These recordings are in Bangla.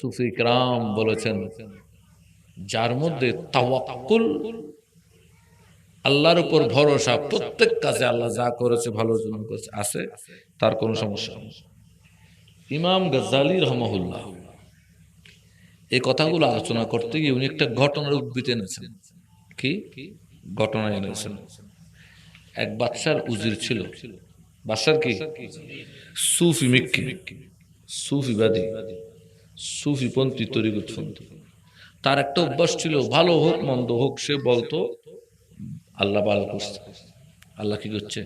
সুফি রাম বলেছেন, যার মধ্যে তাওয়াক্কুল, আল্লাহর উপর ভরসা, প্রত্যেক কাজে আল্লাহ যা করেছে ভালোর জন্য করেছে, আছে, তার কোনো সমস্যা ইমাম গজ্জালি রহমহুল্লাহ এই কথাগুলো আলোচনা করতে গিয়ে উনি একটা ঘটনার উদ্ভিদ এনেছেন। কি? ঘটনা এনেছেন। এক বাদশার উজির ছিল। বাদশার কি? সুফি মিক্কি। সুফিবাদী সুফিপন্থী তরিকুৎপন্থী তার একটা অভ্যাস ছিল, ভালো হোক, মন্দ হোক, সে বলতো, আল্লাহ ভালো করছে। আল্লাহ কি করছে?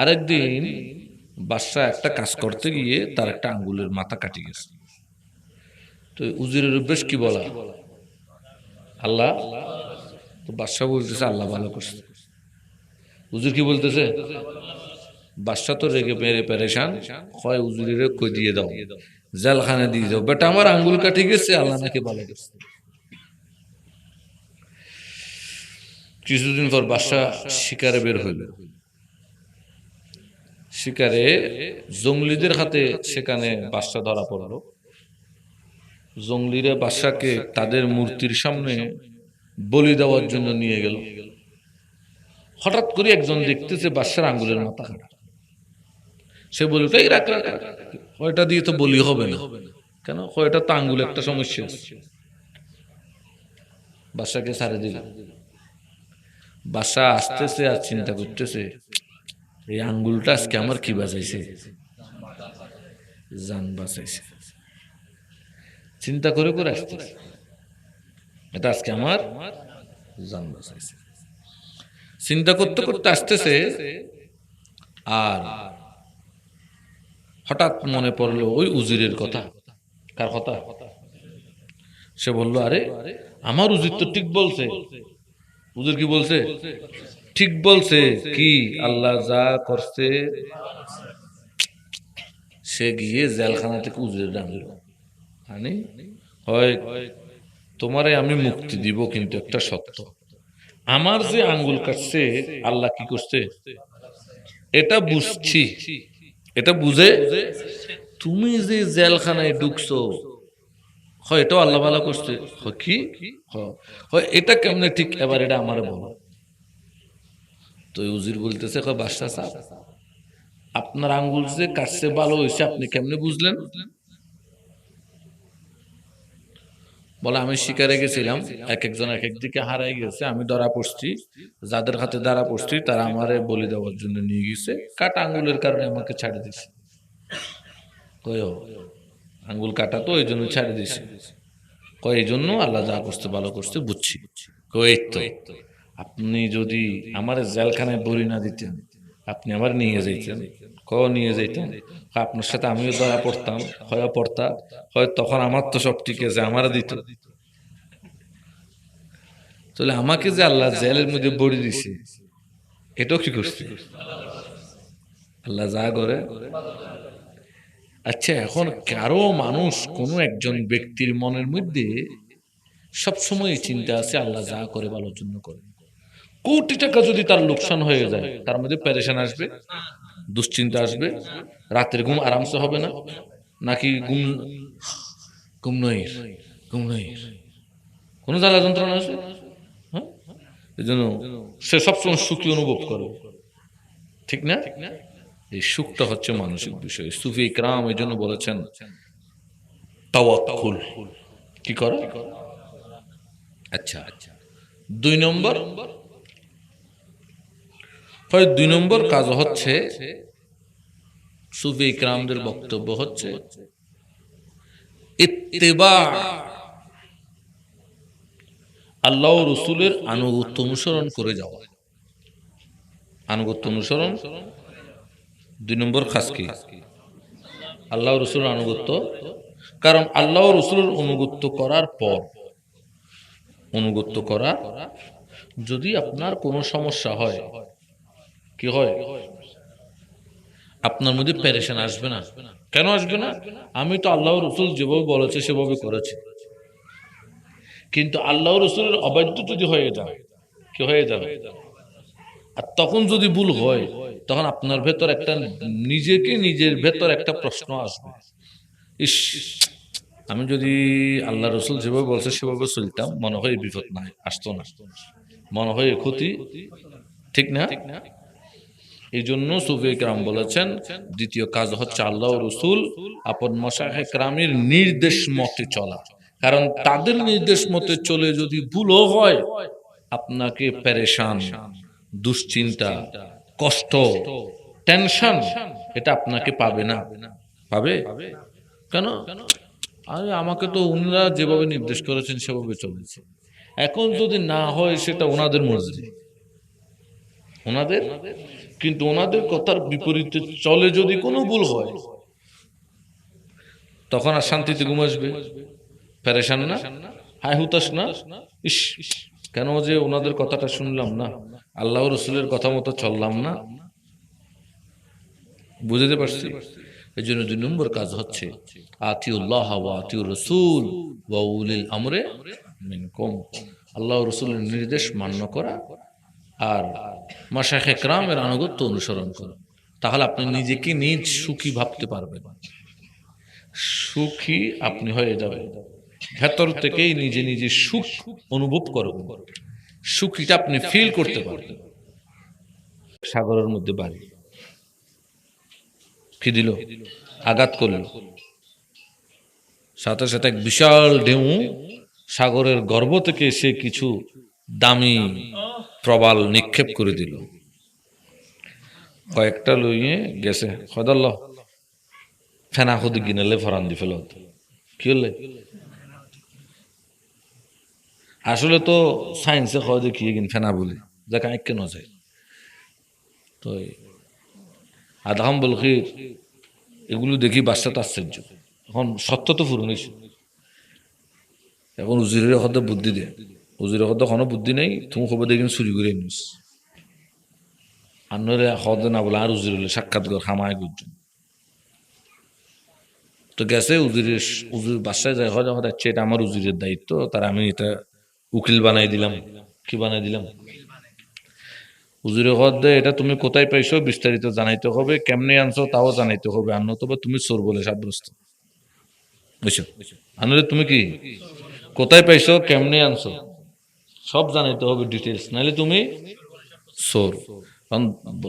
আরেকদিন বাদশাহ একটা কাজ করতে গিয়ে তার একটা আঙ্গুলের মাথা কাটি গেছে। তো উজিরের অভ্যেস কি বলা? আল্লাহ? তো বাদশাহ বলতেছে, আল্লাহ ভালো করছে। উজির কি বলতেছে? বাদশাহ তো রেগে মেরে পেরেশান, হয় উজুরিরে কই দিয়ে দাও। জেলখানে দিয়ে যাও বেটা আমার আঙ্গুল কাটি গেছে আল্লাহ নাকি ভালো করছে কিছুদিন পর বাদশাহ শিকারে বের হইল শিকারে জঙ্গলিদের হাতে সেখানে বাদশাহ ধরা পড়ল জঙ্গলিরা বাদশাকে তাদের মূর্তির সামনে বলি দেওয়ার জন্য নিয়ে গেল হঠাৎ করে একজন দেখতেছে বাদশার আঙ্গুলের মাথা কাটা সে বলল এই রাখ রাখ। ওইটা দিয়ে তো বলি হবে না। কেন? ওইটা তো আঙ্গুল একটা সমস্যা বাদশাকে সারে দিল। বাসা আসতেছে আর চিন্তা করতেছে, এই আঙ্গুলটা আজকে আমার কি বাজাইছে? জান বাঁচাইছে। চিন্তা করে করে আসতেছে। এটা আজকে আমার জান বাঁচাইছে। চিন্তা করতে করতে আসতেছে, আর হঠাৎ মনে পড়ল ওই উজিরের কথা। কার কথা? সে বলল, আরে, আমার উজির তো ঠিক বলছে। উজির কি বলছে? ঠিক বলছে কি, আল্লাহ যা করছে, সে গিয়ে জেলখানা থেকে উজির ডানল আনি হয়, তোমারে আমি মুক্তি দিব, কিন্তু একটা সত্য। আমার যে আঙ্গুল কাটছে, আল্লাহ কি করছে? এটা বুঝছি। এটা বুঝে তুমি যে জেলখানায় ঢুকছো। হয় এটাও আল্লাহ ভালো করছে। কি? হয়, এটা কেমনে ঠিক? এবার এটা আমার বলো। তো উজির বলতেছে বাদশাহ সাহেব আপনার আঙ্গুল যে কাটছে ভালো হয়েছে আপনি কেমনে বুঝলেন? বলে, আমি শিকারে গেছিলাম। এক একজন এক একদিকে হারাই গেছে। আমি ধরা পড়ছি। যাদের হাতে ধরা পড়ছি, তারা আমারে বলি দেওয়ার জন্য নিয়ে গেছে। কাটা আঙ্গুলের কারণে আমাকে ছাড়ে দিছে। আঙ্গুল কাটা তো ওই জন্য ছাড়ে দিছে। কয়, এই জন্য আল্লাহ যা করতে ভালো করতে বুঝছি। কয়, এই তো। আপনি যদি আমার জেলখানায় বলি না দিতেন, আপনি আমার নিয়ে যাইতেন। ক নিয়ে যাইতেন কয় আপনার সাথে আমিও ধরা পড়তাম, হয় পড়তা হয় তখন আমার তো সব ঠিক আছে আমার দিত। তাহলে আমাকে যে আল্লাহ জেলের মধ্যে বড়ি দিছে, এটাও কি করছে? আল্লাহ যা করে। আচ্ছা এখন কারও মানুষ কোনো একজন ব্যক্তির মনের মধ্যে সবসময় চিন্তা আছে, আল্লাহ যা করে ভালোর জন্য করে। কোটি টাকা যদি তার লোকসান হয়ে যায়, তার মধ্যে প্যারেশান আসবে? দুশ্চিন্তা আসবে, রাতের ঘুম আরামসে হবে না, নাকি ঘুম ঘুম নই ঘুম নই কোনো জ্বালা যন্ত্রণা আসবে? হ্যাঁ? এই জন্য সে সবসময় সুখী অনুভব করে। ঠিক না? এই সুখটা হচ্ছে মানসিক বিষয়। সুফি ইকরাম এই জন্য বলেছেন, তাওয়াক্কুল। কি করা? আচ্ছা আচ্ছা দুই নম্বর হয় দুই নম্বর কাজ হচ্ছে সুফি ইকরামদের বক্তব্য হচ্ছে ইত্তেবা আল্লাহ রসুলের আনুগত্য অনুসরণ করে যাওয়া। আনুগত্য অনুসরণ? দুই নম্বর খাস কি? আল্লাহ রসুলের আনুগত্য? কারণ আল্লাহ রসুলের অনুগত্য করার পর, অনুগত্য করা, যদি আপনার কোনো সমস্যা হয় কি হয়? আপনার মধ্যে প্যারেশান আসবে না। কেন আসবে না? আমি তো আল্লাহ রসুল যেভাবে বলেছে, সেভাবে করেছি। কিন্তু আল্লাহ রসুলের অবাধ্য যদি হয়ে যায়, কি হয়ে যাবে? আর তখন যদি ভুল হয়, তখন আপনার ভেতর একটা, নিজেকে নিজের ভেতর একটা প্রশ্ন আসবে। ইস, আমি যদি আল্লাহ রসুল যেভাবে বলছে, সেভাবে চলতাম, মনে হয় বিপদ নাই, আসতো না। মনে হয় ক্ষতি, ঠিক না? এই জন্য সুফি একরাম বলেছেন, দ্বিতীয় কাজ হচ্ছে আল্লাহ রসুল, আপন মশাহ একরামের নির্দেশ মতে চলা। কারণ তাদের নির্দেশ মতে চলে যদি ভুলও হয়, আপনাকে পেরেশান, দুশ্চিন্তা, কষ্ট, টেনশন, এটা আপনাকে পাবে না। পাবে? কেন? আরে আমাকে তো উনারা যেভাবে নির্দেশ করেছেন, সেভাবে চলেছে। এখন যদি না হয়, সেটা ওনাদের মর্জি। ওনাদের, কিন্তু ওনাদের কথার বিপরীতে চলে যদি কোনো ভুল হয়, তখন আর শান্তিতে ঘুম আসবে। প্যারেশান না? হাই হুতাস না? ইস, কেন যে ওনাদের কথাটা শুনলাম না? আল্লাহ রসুলের কথা মতো চললাম না? বুঝতে পারছি? এই জন্য দুই নম্বর কাজ হচ্ছে, আতিউল্লাহ ওয়া আতিউর রসুল ওয়া উলিল আমরে আল্লাহ রসুলের নির্দেশ মান্য করা আর মাশাইখ একরামের আনুগত্য অনুসরণ করা। তাহলে আপনি নিজেকে নিজ সুখী ভাবতে পারবেন। সুখী আপনি হয়ে যাবেন। ভেতর থেকেই নিজে নিজে সুখ অনুভব করবেন। সুখীটা আপনি ফিল করতে পারবেন। সাগরের মধ্যে বাড়ি। কি দিল? আঘাত করল। সাথে সাথে এক বিশাল ঢেউ সাগরের গর্ভ থেকে সে কিছু দামি প্রবাল নিক্ষেপ করে দিল। কয়েকটা লইয়ে গেছে। খদাল্ল ফেনা খুদি গিনালে ফরান দি ফেল কি হলে আসলে তো সায়েন্সে হয় যে কি গিন ফেনা বলে যা কাঁক কেন যায়। তো আদাম বলখির এগুলো দেখি বাচ্চাটা আশ্চর্য। এখন সত্য তো ফুরন এখন উজিরের হতে বুদ্ধি দে। উজিরের হতে কোনো বুদ্ধি নেই, তুমি খবর দেখিন চুরি করে নিস নইলে হদে না বলে আর উজির হলে সাক্ষাৎ কর হামায় গুজন তো গেছে উজিরের উজির বাসায় যায় হজা হতে এটা আমার উজিরের দায়িত্ব তার আমি এটা উকিল বানাই দিলাম। কি বানাই দিলাম? হুজুরে হদ এটা তুমি কোথায় পাইছো বিস্তারিত জানাইতে হবে, কেমনে আনছো, তাও জানাইতে হবে আর নতুবা তুমি চোর বলে, সাব্যস্ত। বুঝছ আনলে তুমি কি? কোথায় পাইছো, কেমনে আনছো? সব জানাইতে হবে ডিটেলস নাহলে তুমি সোর কারণ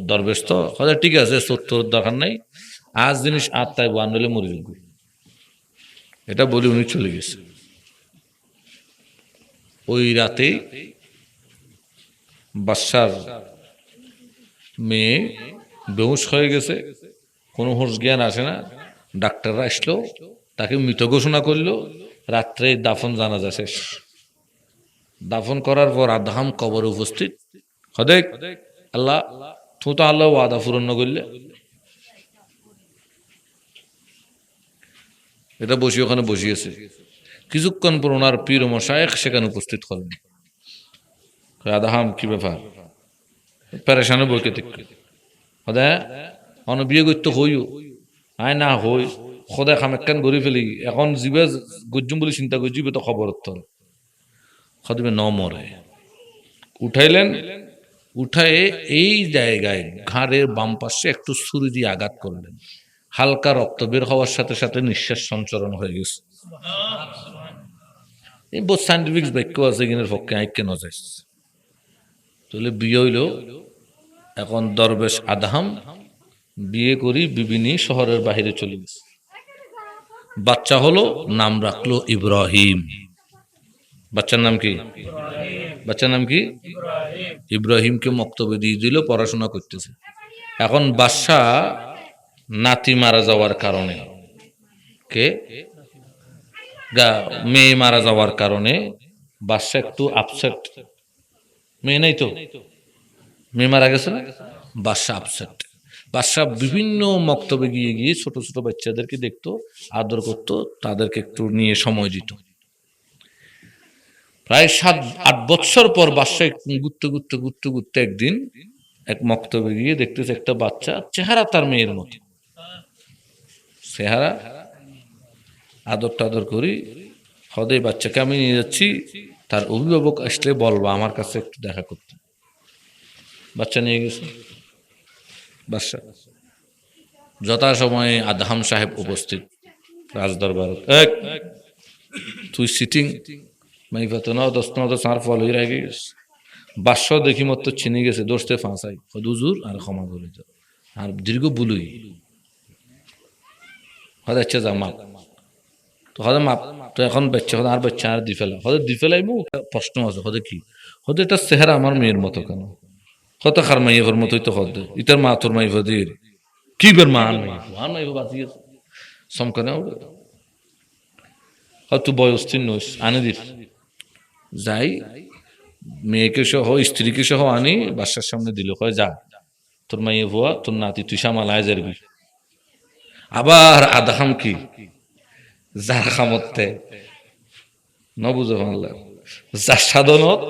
দরবেশ তো হয়তো ঠিক আছে, চোর তোর দরকার নাই। আজ জিনিস আর তাই হলে মরে যাবে। এটা বলে উনি চলে গেছে। ওই রাতেই বাদশার মেয়ে বেহুশ হয়ে গেছে। কোনো হুঁশ জ্ঞান আসে না। ডাক্তাররা আসলো, তাকে মৃত ঘোষণা করল। রাত্রে দাফন জানাজা শেষ। দাফন করার পর আধাম কবর উপস্থিত। হদেক, আল্লাহ তুই তো আল্লাহ ওয়াদা পূরণ করলে। এটা বসি ওখানে বসিয়েছে। কিছুক্ষণ পর ওনার পীর মশায়েক সেখানে উপস্থিত হলেন। আদাহাম কি ব্যাপার? প্যারেশানে বইকে দেখতে সদায় অন বিয়ে করতে হইও। আয় না হই সদায় খামেকান গড়ি ফেলি। এখন যিবে গজ্জুম বলে চিন্তা করি যিবে তো খবর তোর সদিবে ন মরে। উঠাইলেন, উঠায়ে এই জায়গায় ঘাড়ের বাম পাশে একটু ছুরি দিয়ে আঘাত করলেন। হালকা রক্ত বের হওয়ার সাথে সাথে নিঃশ্বাস সঞ্চরণ হয়ে গেছে। এই বহুত সাইন্টিফিক বাক্য আছে কিনের পক্ষে আইকে নজাইস তাহলে বিয়ে হইল, এখন দরবেশ আদাহাম বিয়ে করি বিবিনী শহরের বাহিরে চলে গেছে। বাচ্চা হলো, নাম রাখল ইব্রাহিম। বাচ্চার নাম কি? বাচ্চার নাম কি? ইব্রাহিমকে মক্তব্য দিয়ে দিল, পড়াশোনা করতেছে। এখন বাদশাহ নাতি মারা যাওয়ার কারণে। কে? মেয়ে মারা যাওয়ার কারণে বাদশাহ একটু আপসেট মেয়ে নাই তো? মেয়ে মারা গেছে না? বাদশাহ আপসেট বাদশাহ বিভিন্ন মক্তবে গিয়ে গিয়ে ছোট ছোট বাচ্চাদেরকে দেখতো, আদর করতো, তাদেরকে একটু নিয়ে সময় দিত। প্রায় সাত, আট বছর পর বাদশাহ ঘুরতে ঘুরতে ঘুরতে ঘুরতে একদিন এক মক্তবে গিয়ে দেখতেছে একটা বাচ্চা, চেহারা তার মেয়ের মতো। চেহারা, আদর টাদর করি, হদে বাচ্চাকে আমি নিয়ে যাচ্ছি, তার অভিভাবক আসলে বলব, আমার কাছে একটু দেখা করতে। বাচ্চা নিয়ে গেছে। বাচ্চা যথাসময়ে আদহাম সাহেব উপস্থিত। রাজদরবার, এক, তুই সিটিং মাই ফাতো না দশ আর হয়ে রেগে গেছে বাস্য দেখি মত চিনি গেছে দোষতে ফাঁসাই আর ক্ষমা করে আর দীর্ঘ বুলুই। আচ্ছা তো মাপ, তো এখন আর আর প্রশ্ন আছে, হয়তো কি? হয়তো এটা চেহারা আমার মেয়ের মতো কেন? হয়তো খার মাইয়ের মতোই তো হতে ইতার মা তোর মাই দিয়ে কি বের মা নাই মা নাই বাঁচি গেছে। সমকানে বয়স তিন নইস, আনে দিস। যাই, মেয়েকে সহ, স্ত্রীকে সহ আনি, বাসার সামনে দিল, কয়, যা, তোর মাইয়ে ভুয়া, তোর নাতি, তুই সামালায় যারবি আবার আদাহাম কি? যার খামতে নবুঝো ভাঙলা যার সাধনত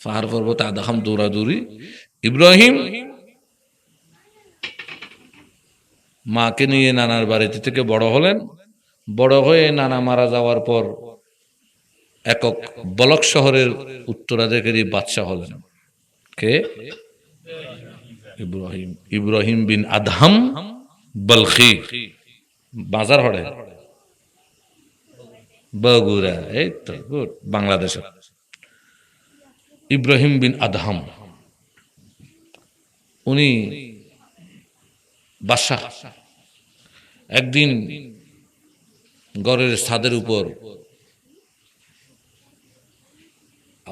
পাহাড় পর্বত আদাহাম দৌড়াদৌড়ি, ইব্রাহিম মাকে নিয়ে নানার বাড়িতে থেকে বড় হলেন। বড় হয়ে নানা মারা যাওয়ার পর একক বলক শহরের উত্তরাধিকারী বাদশাহ হলেন। কে? Ibrahim Ibrahim bin Adham Balkhi. বাজার হড়ে। বগুড়া, এই তো, গুড, বাংলাদেশে। ইব্রাহিম বিন আদহাম, উনি বাদশাহ। একদিন গড়ের ছাদের উপর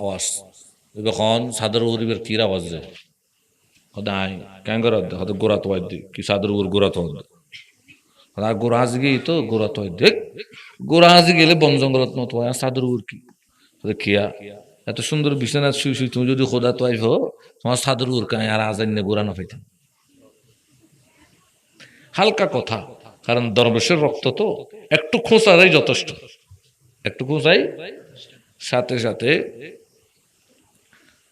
আওয়াজ। এখন ছাদের উপর এবার কির আওয়াজ যায় সদায় ক্যাঙ্গার হয়তো গোড়া তো দি কি সাদর উপর গোড়া তো আর গোড়া হাজি গিয়ে তো গোড়া তো দেখ গোড়া গেলে বন জঙ্গলত মতো হয় ছাদের উপর কি? কিয়া? এত সুন্দর বিছানা শুই শুই তুমি যদি খোদা তো আইভ তোমার সাদর উপর কায় আর আজান গোড়া না পাইতাম হালকা কথা, কারণ দরবেশের রক্ত তো একটু খোঁচারাই যথেষ্ট। একটু খোঁচাই, সাথে সাথে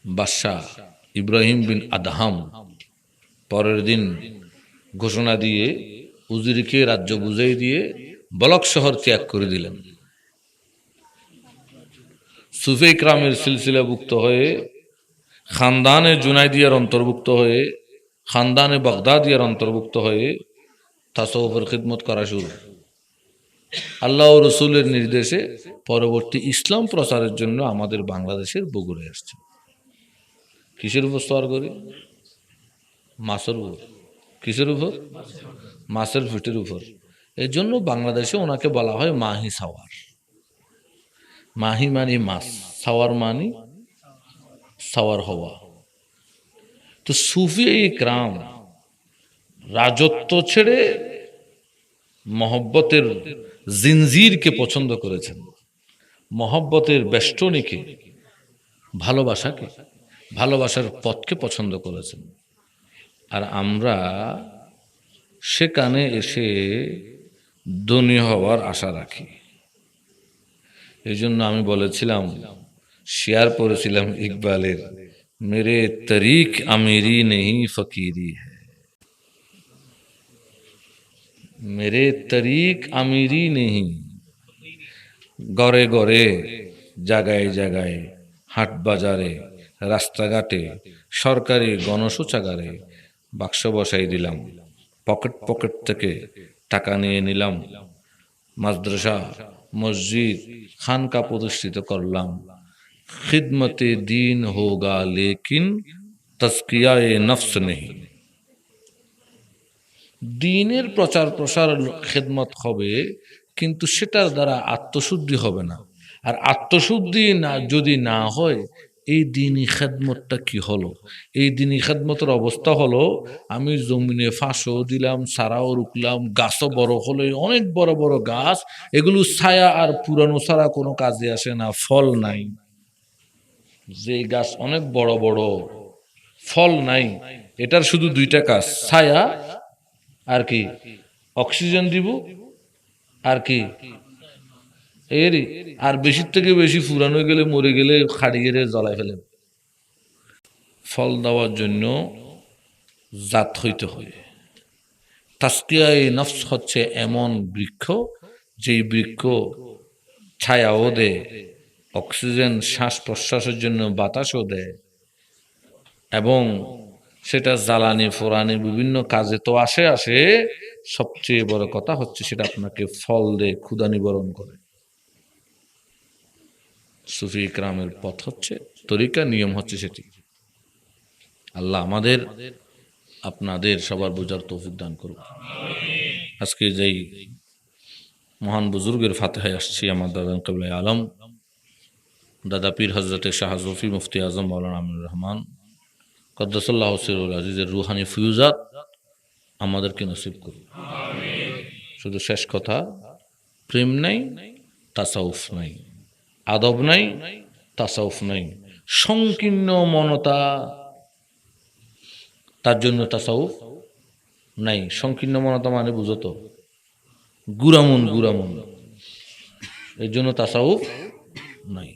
বাদশাহ ইব্রাহিম বিন আদহাম পরের দিন ঘোষণা দিয়ে উজিরকে রাজ্য বুঝাই দিয়ে বলক শহর ত্যাগ করে দিলেন। সুফে ক্রামের সিলসিলাভুক্ত হয়ে, খানদানে জুনাইদিয়ার অন্তর্ভুক্ত হয়ে, খানদানে বাগদাদিয়ার অন্তর্ভুক্ত হয়ে তাসৌফের খিদমত করা শুরু। আল্লাহ রসুলের নির্দেশে পরবর্তী ইসলাম প্রচারের জন্য আমাদের বাংলাদেশের বগুড়ে আসছে। কিসের উপর স্তর করি? মাছের উপর। কিসের উপর? মাছের ফিটের উপর। এর জন্য বাংলাদেশে ওনাকে বলা হয় মাহি সাওয়ার। মাহি মানি মাছ, সাওয়ার মানি সাওয়ার হওয়া। তো সুফি ক্রাম রাজত্ব ছেড়ে মহব্বতের জিনজিরকে পছন্দ করেছেন। মহব্বতের বেষ্টনীকে, ভালোবাসাকে ভালোবাসার পথকে পছন্দ করেছেন। আর আমরা সেখানে এসে ধনী হওয়ার আশা রাখি। এই জন্য আমি বলেছিলাম, শেয়ার করেছিলাম ইকবালের, মেরে তরিক আমিরি নেই ফকিরি হ্যাঁ মেরে তরিক আমিরি নেই গড়ে গড়ে, জাগায় জাগায়, হাট বাজারে রাস্তাঘাটে, সরকারি গণশৌচাগারে বাক্স বসাই দিলাম। পকেট পকেট থেকে টাকা নিয়ে নিলাম। মাদ্রাসা, মসজিদ, খানকা প্রতিষ্ঠিত করলাম। খিদমতে দিন হোগা, লেকিন তস্কিয়ায় নফস নেই। দিনের প্রচার প্রসার খেদমত হবে, কিন্তু সেটার দ্বারা আত্মশুদ্ধি হবে না। আর আত্মশুদ্ধি না, যদি না হয় এই দিনই খেদমতটা কি হলো? এই দিনই খেদমতের অবস্থা হলো, আমি জমিনে ফাঁসও দিলাম, সারাও রুকলাম গাছও বড় হলো অনেক বড় বড় গাছ, এগুলো ছায়া আর পুরানো ছাড়া কোনো কাজে আসে না, ফল নাই। যে গাছ অনেক বড় বড়, ফল নাই, এটার শুধু দুইটা কাজ, ছায়া আর কি, অক্সিজেন দিব আর কি এরই আর বেশির থেকে বেশি ফুরানো গেলে মরে গেলে খাড়ি গেলে জ্বলাই ফেলেন। ফল দেওয়ার জন্য জাত হইতে হয়। তাস্কিয়ায় নফস হচ্ছে এমন বৃক্ষ, যেই বৃক্ষ ছায়াও দেয়, অক্সিজেন শ্বাস প্রশ্বাসের জন্য বাতাসও দেয়, এবং সেটা জ্বালানি, ফোরানি বিভিন্ন কাজে তো আসে আসে। সবচেয়ে বড় কথা হচ্ছে সেটা আপনাকে ফল দেয় ক্ষুদা নিবারণ করে। সুফি ইকরামের পথ হচ্ছে, তরিকা, নিয়ম হচ্ছে সেটি। আল্লাহ আমাদের, আপনাদের সবার বোঝার তৌফিক দান করুক। আজকে যেই মহান বুজুর্গের ফাতেহায় আসছি, আমার দাদা কবিল আলম, দাদা পীর হজরত শাহ জফি মুফতি আজম মৌলানা আমিনুর রহমান, কদ্দাসল্লাহ সিরুল আজিজের রুহানি ফিউজাত আমাদেরকে নসিব করুন শুধু শেষ কথা, প্রেম নাই, তাসাউফ নাই। আদব নাই, তাসাউফ নাই। সংকীর্ণ মনতা, তার জন্য তাসাউফ নাই। সংকীর্ণ মনতা মানে বুঝো তো? গুরামুন গুরামুন এর জন্য তাসাউফ নাই।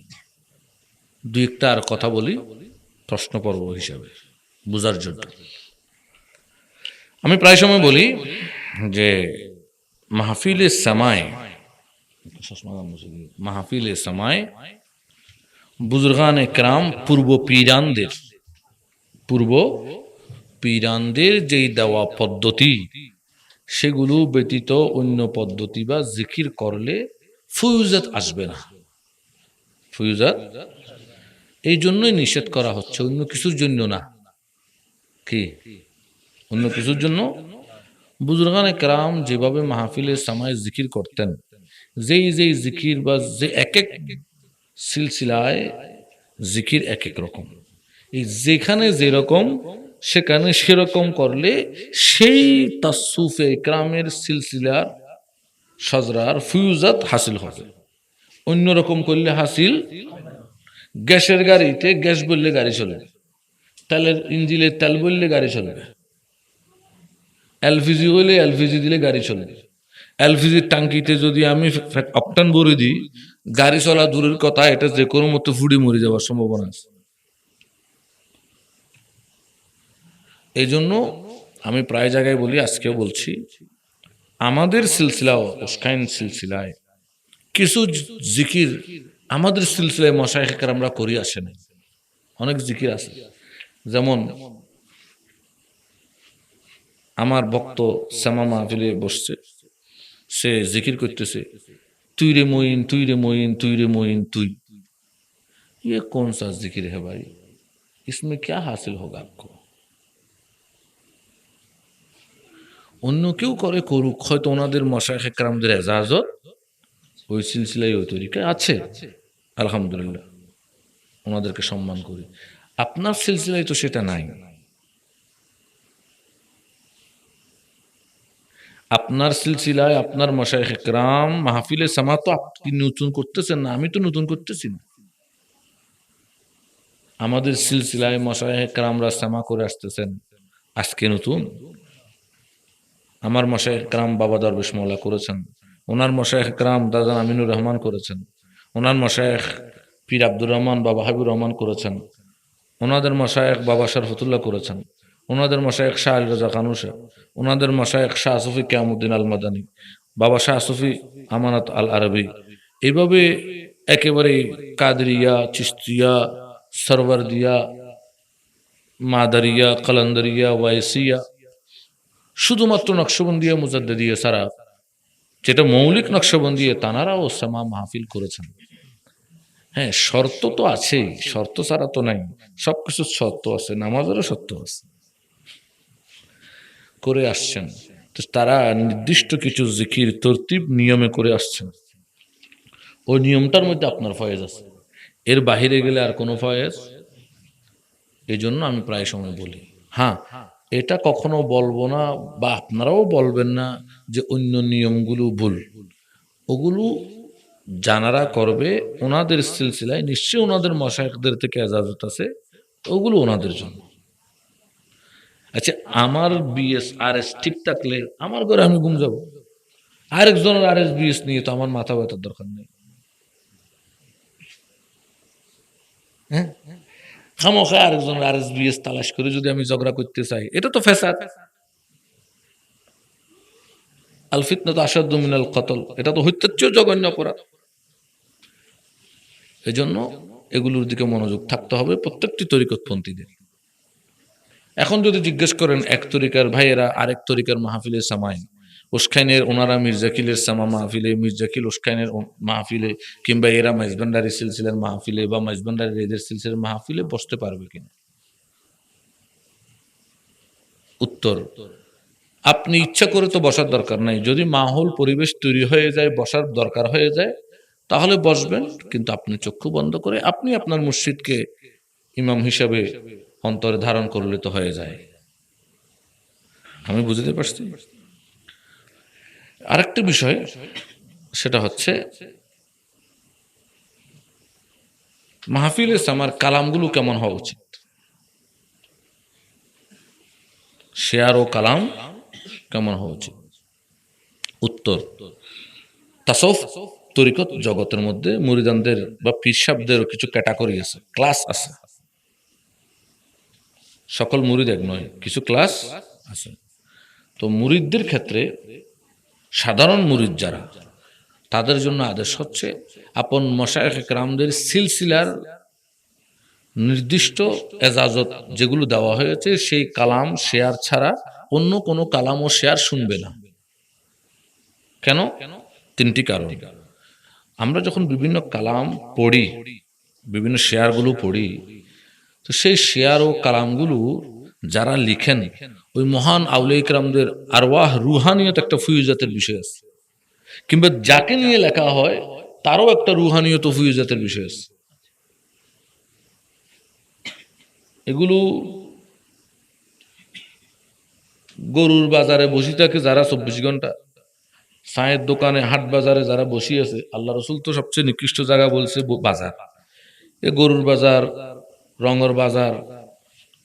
দুই একটা আর কথা বলি, প্রশ্ন পর্ব হিসাবে, বোঝার জন্য। আমি প্রায় সময় বলি যে, মাহফিলে সামায় মাহফিলে সামায় একরাম পূর্ব পীরানদের পূর্ব পীরানদের যেই দেওয়া পদ্ধতি, সেগুলো ব্যতীত অন্য পদ্ধতি বা জিকির করলে ফুয়ুজাত আসবে না। ফুয়ুজাত? এই জন্যই নিষেধ করা হচ্ছে, অন্য কিছুর জন্য না। কি? অন্য কিছুর জন্য? বুজুর্গান একরাম যেভাবে মাহফিলের সময় জিকির করতেন যেই যেই জিকির বা যে এক এক সিলসিলায় জিকির এক এক রকম। এই যেখানে যেরকম, সেখানে সেরকম করলে সেই তাসুফে একরামের সিলসিলার সজরার ফিউজাত হাসিল হবে। অন্যরকম করলে হাসিল গ্যাসের গাড়িতে গ্যাস বললে গাড়ি চলে তেলের ইঞ্জিনের তেল বললে গাড়ি চলবে। এলপিজি হলে এলপিজি দিলে গাড়ি চলবে। এলপিজির টাঙ্কিতে যদি আমি অপটান ভরে দিই, গাড়ি চলা দূরের কথা, এটা যে কোনো মতো ফুড়ি মরে যাওয়ার সম্ভাবনা আছে। এই জন্য আমি প্রায় জায়গায় বলি, আজকেও বলছি, আমাদের সিলসিলা উস্কাইন সিলসিলায় কিছু জিকির আমাদের সিলসিলায় মশাইকার আমরা করি আসে নাই। অনেক জিকির আছে। যেমন, আমার ভক্ত শ্যামা মাহফিলে বসছে। সে জিকির করতেছে তুই রে মইন তুই রে মইন তুই রে মইন তুই ये कौन सा जिक्र है भाई इसमें क्या हासिल होगा आपको অন্য কেউ করে করুক হয়তো ওনাদের মশাই একরামদের এজাজত ওই সিলসিলাই ওই তরিকায় আছে আলহামদুলিল্লাহ ওনাদেরকে সম্মান করি আপনার সিলসিলায় তো সেটা নাই আপনার সিলসিলায় আপনার মশাই একরাম, মাহফিলে সামা তো আপনি নতুন করতেছেন না, আমি তো নতুন করতেছি না। আমাদের সিলসিলায় মশাই একরামরা সামা করে আসতেছেন, আজকে নতুন। আমার মশাই একরাম বাবা দরবেশ মৌলা করেছেন, ওনার মশাই একরাম দাদা আমিনুর রহমান করেছেন, ওনার মশায়েখ পীর আব্দুর রহমান, বাবা হাবিবুর রহমান করেছেন, ওনাদের মশায়েখ বাবা শরফতুল্লাহ করেছেন। ওনাদের মশায়েখ শাহ আলী রাজা খানুসা ওনাদের মশায়েখ শাহ আসফি কেয়ামুদ্দিন আল মাদানী বাবা শাহ আসফি আমানত আল আরবি এইভাবে একেবারে কাদরিয়া চিস্তিয়া সরওয়ারদিয়া, মাদারিয়া, কলন্দরিয়া, ওয়াইসিয়া, শুধুমাত্র নকশবন্দিয়া মুজাদ্দিয়া সারা যেটা মৌলিক নকশবন্দিয়া, তানারাও সামা মাহফিল করেছেন। হ্যাঁ শর্ত তো আছেই, শর্ত ছাড়া তো নাই। সবকিছুর শর্ত আছে, নামাজেরও শর্ত আছে। করে আসছেন। তো তারা নির্দিষ্ট কিছু জিকির, তরতিব নিয়মে করে আসছেন। ওই নিয়মটার মধ্যে আপনার ফয়েজ আছে। এর বাহিরে গেলে আর কোনো ফয়েজ? এই জন্য আমি প্রায় সময় বলি হ্যাঁ এটা কখনো বলব না বা আপনারাও বলবেন না যে অন্য নিয়মগুলো ভুল। ওগুলো জানারা করবে, ওনাদের সিলসিলায়, নিশ্চয়ই ওনাদের মশাইকদের থেকে এজাজত আছে, ওগুলো ওনাদের জন্য। আচ্ছা আমার বিএস আর এস ঠিক থাকলে আমার ঘরে আমি ঘুম যাব। আরেকজনের আর এস বিএস নিয়ে তো আমার মাথা ব্যথার দরকার নেই। হ্যাঁ? খামোখা আরেকজনের আর এস বিএস তালাশ করে যদি আমি ঝগড়া করতে চাই, এটা তো ফেসাদ আল তো আসাদ মিনাল কতল, এটা তো হত্যার জঘন্য অপরাধ। এই জন্য এগুলোর দিকে মনোযোগ থাকতে হবে প্রত্যেকটি তরিকতপন্থীদের। এখন যদি জিজ্ঞেস করেন এক তরিকার ভাইয়েরা, আরেক তরিকার মাহফিলে সামাই উস্কাইনের ওনারা মির্জাকিলের সামা মাহফিলে মির্জাকিল উস্কাইনের মাহফিলে, কিংবা এরা মাইজবান্ডারি সিলসিলার মাহফিলে বা মাইজবান্ডারি এদের সিলসিলার মাহফিলে বসতে পারবে কিনা? উত্তর, আপনি ইচ্ছা করে তো বসার দরকার নাই। যদি মাহল পরিবেশ তৈরি হয়ে যায়, বসার দরকার হয়ে যায়, তাহলে বসবেন, কিন্তু আপনি চক্ষু বন্ধ করে আপনি আপনার মসজিদকে ইমাম হিসাবে অন্তরে ধারণ করলে তো হয়ে যায়। আমি বুঝতে পারছি। আরেকটা বিষয়, সেটা হচ্ছে মাহফিলে আমার কালামগুলো কেমন হওয়া উচিত? শেয়ার ও কালাম কেমন হওয়া উচিত? উত্তর তাসফ তরিকত জগতের মধ্যে মুরিদানদের বা পীরসাবদের কিছু ক্যাটাগরি আছে, ক্লাস আছে। সকল মুরিদ এক নয়, কিছু ক্লাস আছে। তো মুরিদদের ক্ষেত্রে সাধারণ মুরিদ যারা, তাদের জন্য আদেশ হচ্ছে আপন মশায়েখ একরামদের সিলসিলার নির্দিষ্ট এজাজত যেগুলো দেওয়া হয়েছে, সেই কালাম শেয়ার ছাড়া অন্য কোনো কালাম ও শেয়ার শুনবে না। কেন? তিনটি কারণ। আমরা যখন বিভিন্ন কালাম পড়ি, বিভিন্ন শেয়ারগুলো পড়ি তো সেই শেয়ার ও কালামগুলো যারা লিখেন, ওই মহান আউলে ইকরামদের আরওয়াহ রুহানিয়ত একটা ফুয়ুজাতের বিষয় আছে। কিংবা যাকে নিয়ে লেখা হয়, তারও একটা রুহানিয়ত ফুয়ুজাতের বিষয় আছে। এগুলো গরুর বাজারে বসি থাকে যারা চব্বিশ ঘণ্টা, চায়ের দোকানে, হাট বাজারে যারা বসে আছে, আল্লাহ রসুল তো সবচেয়ে নিকৃষ্ট জায়গা বলছে বাজার। এ গরুর বাজার রঙর বাজার,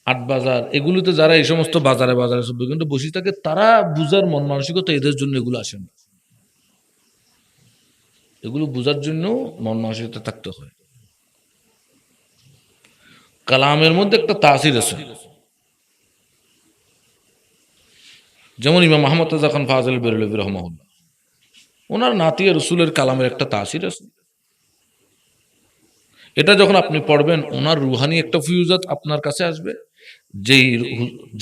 আট বাজার, এগুলোতে যারা এই সমস্ত বাজারে বাজারে চব্বিশ ঘণ্টা বসে থাকে তারা বুঝার মন মানসিকতা এদের জন্য এগুলো আসে না। এগুলো বুঝার জন্য মন মানসিকতা থাকতে হয়। কালামের মধ্যে একটা তাসির আছে। যেমন ইমাম মাহমদ যখন ফাজল বেরুলবি রহমাউল্লাহ ওনার নাতি রসুলের কালামের একটা তাসির আছে। এটা যখন আপনি পড়বেন, ওনার রুহানি একটা ফিউজাত আপনার কাছে আসবে যেই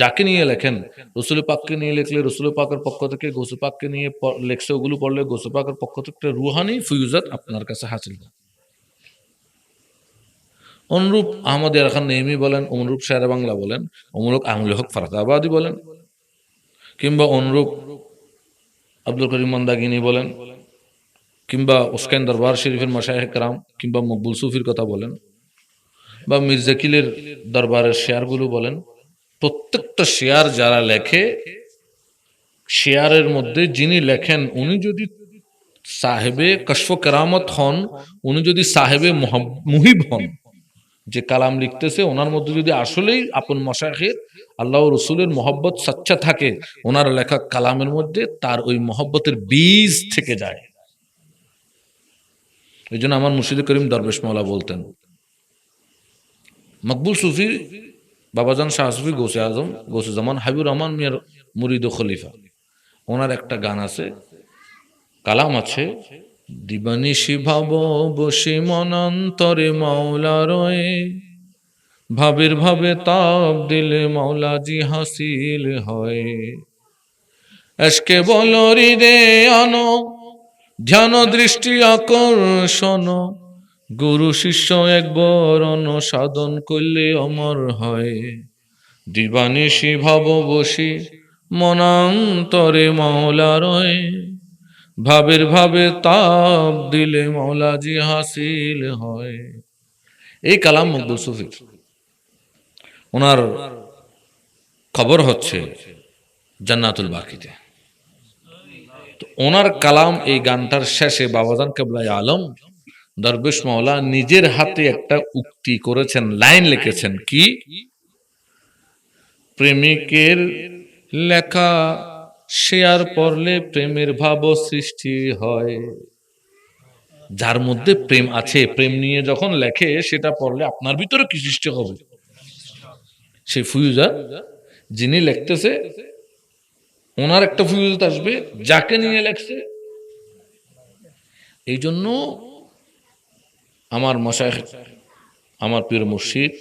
যাকে নিয়ে লেখেন, রসুল পাককে নিয়ে লিখলে রসুল পাকের পক্ষ থেকে গোসু পাককে নিয়ে লেখছে ওগুলো পড়লে গোসু পাকের পক্ষ থেকে রুহানি ফিউজাত আপনার কাছে হাসিল হয়। অনুরূপ আহমদ খান নেমি বলেন, অনুরূপ শের বাংলা বলেন অমরূপ আমুল হক ফারদাবাদী বলেন, কিংবা অনুরূপ আব্দুল করিম মন্দাগিনী বলেন কিংবা উস্কান দরবার শরীফের মশাহ কারাম কিংবা মকবুল সুফির কথা বলেন, বা মির্জাকিলের দরবারের শেয়ারগুলো বলেন, প্রত্যেকটা শেয়ার যারা লেখে, শেয়ারের মধ্যে যিনি লেখেন, উনি যদি সাহেবে কশফ কেরামত হন, উনি যদি সাহেবে মুহিব হন, যে কালাম লিখতেছে, ওনার মধ্যে যদি আসলেই আপন মশাহের আল্লাহ রসুলের মহব্বত সাচ্চা থাকে, ওনার লেখা কালামের মধ্যে তার ওই মহব্বতের বীজ থেকে যায়। এই জন্য আমার মুর্শিদ করিম দরবেশ মাওলা বলতেন, মকবুল সুফি বাবাজান শাহ সুফি গোসে আজম, গোসে জামান হাবিবুর রহমান মিয়ার মুরিদ খলিফা। ওনার একটা গান আছে, কালাম আছে দিবানিশি ভাব বসে মনান্তরে মাওলা রয়ে, ভাবের ভাবে তাপ দিলে মাওলাজি হাসিল হয়। আজকে বলো হৃদে আনো ধ্যান দৃষ্টি আকর্ষণ। গুরু শিষ্য একবার সাধন করলে অমর হয়। দিবানিশি ভাব বসি মনান্তরে মাওলা রয়। ভাবের ভাবে তাপ দিলে মৌলাজি হাসিল হয়। এই কালাম মকবুল সুফির। ওনার খবর হচ্ছে জান্নাতুল বাকিতে। ওনার কালাম এই গানটার শেষে বাবাজান কেবলাই আলম, দরবেশ মাওলা নিজের হাতে একটা উক্তি করেছেন, লাইন লিখেছেন, কি? প্রেমিকের লেখা শেয়ার পড়লে প্রেমের ভাব সৃষ্টি হয়। যার মধ্যে প্রেম আছে, প্রেম নিয়ে যখন লেখে, সেটা পড়লে আপনার ভিতরে কি সৃষ্টি হবে? সেই ফুয়ুজা, যিনি লিখতেছে ওনার একটা ফুয়ুজাত আসবে, যাকে নিয়ে লেখছে, এই জন্য আমার মশাই আমার প্রিয় মুর্শিদ,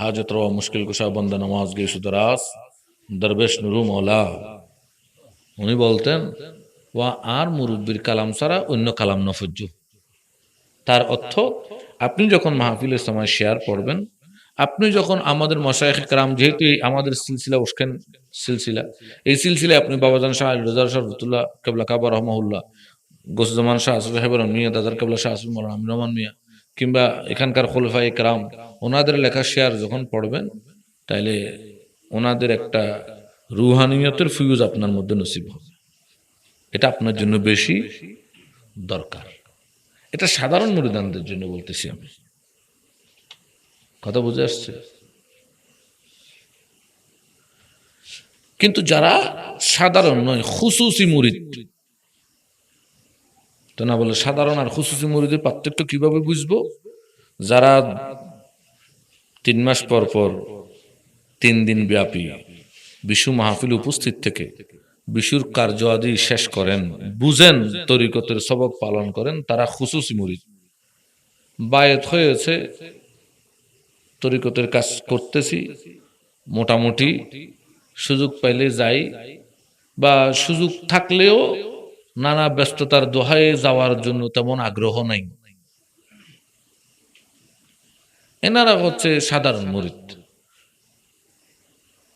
হাজত রওয়া মুশকিল কুশা বন্দা নমাজ গে সুদরাস দরবেশ নুরু মৌলা উনি বলতেন, ওয়া আর মুরব্বীর কালাম ছাড়া অন্য কালাম নফজ্জ। তার অর্থ, আপনি যখন মাহফিলের সময় শেয়ার করবেন আপনি যখন আমাদের মশাইখ কালাম যেহেতু আমাদের সিলসিলা উস্কেন সিলসিলা, এই সিলসিলায় আপনি বাবাজান শাহ আলী রাজার শরফতুল্লাহ কেবলা কাবা রহমাউল্লাহ গোসজামান শাহ, আসফ সাহেব মিয়া, দাদার কেবলা শাহ মৌলানা আমির রহমান মিয়া, কিংবা এখানকার খোলফাই কালাম ওনাদের লেখা শেয়ার যখন পড়বেন, তাইলে ওনাদের একটা রুহানিয়তের ফিউজ আপনার মধ্যে নসিব হবে। এটা আপনার জন্য বেশি দরকার। এটা সাধারণ মুরিদানদের জন্য বলতেছি আমি। কথা বুঝে আসছে? কিন্তু যারা সাধারণ নয়, খুসুসি মুরিদ। তো না বলে সাধারণ আর খুসুসি মুরিদের পার্থক্য কীভাবে বুঝব? যারা তিন মাস পর পর তিন দিন ব্যাপী বিশু মাহফিল উপস্থিত থেকে বিশুর কার্য আদি শেষ করেন, বুঝেন তরিকতের সবক পালন করেন, তারা খুসুসি মুরিদ। বায়েত হয়েছে তরিকতের কাজ করতেছি, মোটামুটি সুযোগ পাইলে যাই, বা সুযোগ থাকলেও নানা ব্যস্ততার দোহায় যাওয়ার জন্য তেমন আগ্রহ নাই। এনারা হচ্ছে সাধারণ মুরিদ।